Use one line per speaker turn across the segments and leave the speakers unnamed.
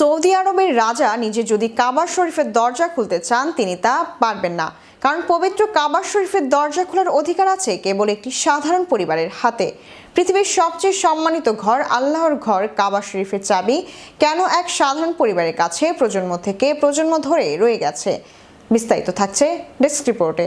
Saudi আরবের রাজা নিজে যদি কাবার শরীফের দরজা খুলতে চান, তিনি তা পারবেন না। কারণ পবিত্র কাবার শরীফের দরজা খোলার অধিকার আছে কেবল একটি সাধারণ পরিবারের হাতে। পৃথিবীর সবচেয়ে সম্মানিত ঘর, আল্লাহর ঘর, কাবা শরীফের চাবি। কেন এক সাধারণ পরিবারের কাছে প্রজন্ম থেকে প্রজন্ম ধরে রয়ে গেছে? বিস্তারিত থাকছে ডেস্ক রিপোর্টে।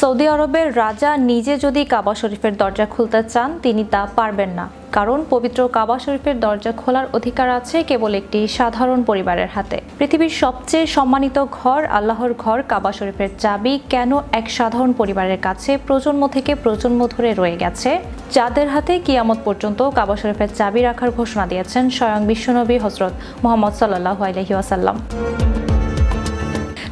সৌদি আরবের রাজা নিজে যদি কাবা শরীফের দরজা খুলতে চান, তিনি তা পারবেন না। কারণ পবিত্র কাবা শরীফের দরজা খোলার অধিকার আছে কেবল একটি সাধারণ পরিবারের হাতে। পৃথিবীর সবচেয়ে সম্মানিত ঘর, আল্লাহর ঘর, কাবা শরীফের চাবি কেন এক সাধারণ পরিবারের কাছে প্রজন্ম থেকে প্রজন্ম ধরে রয়ে গেছে? যাদের হাতে কিয়ামত পর্যন্ত কাবা শরীফের চাবি রাখার ঘোষণা দিয়েছেন স্বয়ং বিশ্বনবী হজরত মোহাম্মদ সাল্লাহ আলহি ওয়াসাল্লাম।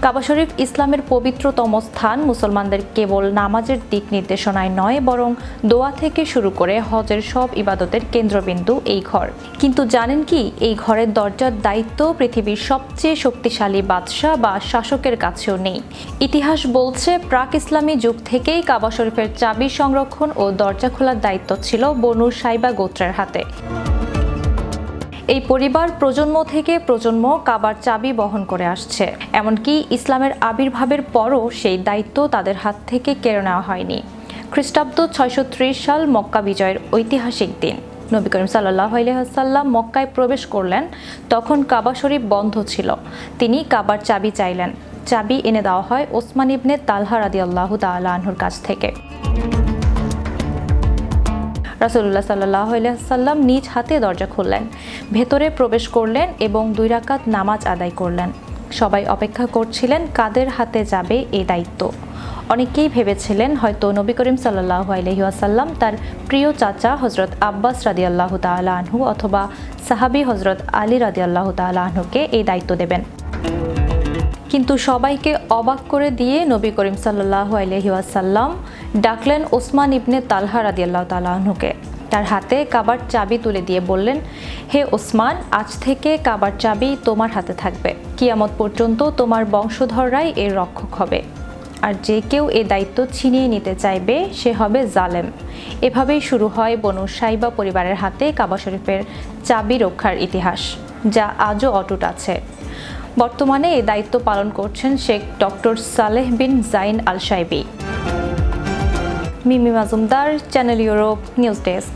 কাবা শরীফ ইসলামের পবিত্রতম স্থান। মুসলমানদের কেবল নামাজের দিক নির্দেশনায় নয়, বরং দোয়া থেকে শুরু করে হজের সব ইবাদতের কেন্দ্রবিন্দু এই ঘর। কিন্তু জানেন কি, এই ঘরের দরজার দায়িত্ব পৃথিবীর সবচেয়ে শক্তিশালী বাদশাহ বা শাসকের কাছেও নেই। ইতিহাস বলছে, প্রাক ইসলামী যুগ থেকেই কাবা শরীফের চাবি সংরক্ষণ ও দরজা খোলার দায়িত্ব ছিল বনু সাইবা গোত্রের হাতে। এই পরিবার প্রজন্ম থেকে প্রজন্ম কাবার চাবি বহন করে আসছে। এমনকি ইসলামের আবির্ভাবের পরও সেই দায়িত্ব তাদের হাত থেকে কেড়ে নেওয়া হয়নি। খ্রিস্টাব্দ ছয়শো ত্রিশ সাল মক্কা বিজয়ের ঐতিহাসিক দিন। নবী করিম সাল্লাহ আলহাম মক্কায় প্রবেশ করলেন। তখন কাবা শরীফ বন্ধ ছিল। তিনি কাবার চাবি চাইলেন। চাবি এনে দেওয়া হয় ওসমান ইবনে তালহা রাদি আল্লাহ তাল্লাহ আনহুর কাছ থেকে। রাসুল্লাহ সাল্লাহ সাল্লাম নিজ হাতে দরজা খুললেন, ভেতরে প্রবেশ করলেন এবং দুই রাকাত নামাজ আদায় করলেন। সবাই অপেক্ষা করছিলেন কাদের হাতে যাবে এই দায়িত্ব। অনেকেই ভেবেছিলেন হয়তো নবী করিম সাল্লাহ আলহিহাসাল্লাম তার প্রিয় চাচা হজরত আব্বাস রাদি আল্লাহ আনহু অথবা সাহাবি হজরত আলী রাদি আল্লাহ আনহুকে এই দায়িত্ব দেবেন। কিন্তু সবাইকে অবাক করে দিয়ে নবী করিম সাল্লাহ আলহিউসাল্লাম ডাকলেন ওসমান ইবনে তালহা রাদিয়াল্লাহ তালাহনুকে তার হাতে কাবার চাবি তুলে দিয়ে বললেন, হে ওসমান, আজ থেকে কাবার চাবি তোমার হাতে থাকবে। কিয়ামত পর্যন্ত তোমার বংশধররাই এর রক্ষক হবে। আর যে কেউ এ দায়িত্ব ছিনিয়ে নিতে চাইবে, সে হবে জালেম। এভাবেই শুরু হয় বনু সাইবা পরিবারের হাতে কাবা শরীফের চাবি রক্ষার ইতিহাস, যা আজও অটুট আছে। বর্তমানে এই দায়িত্ব পালন করছেন Sheikh doctor Saleh bin Zain al Saibi Mimi Majumdar channel Europe news desk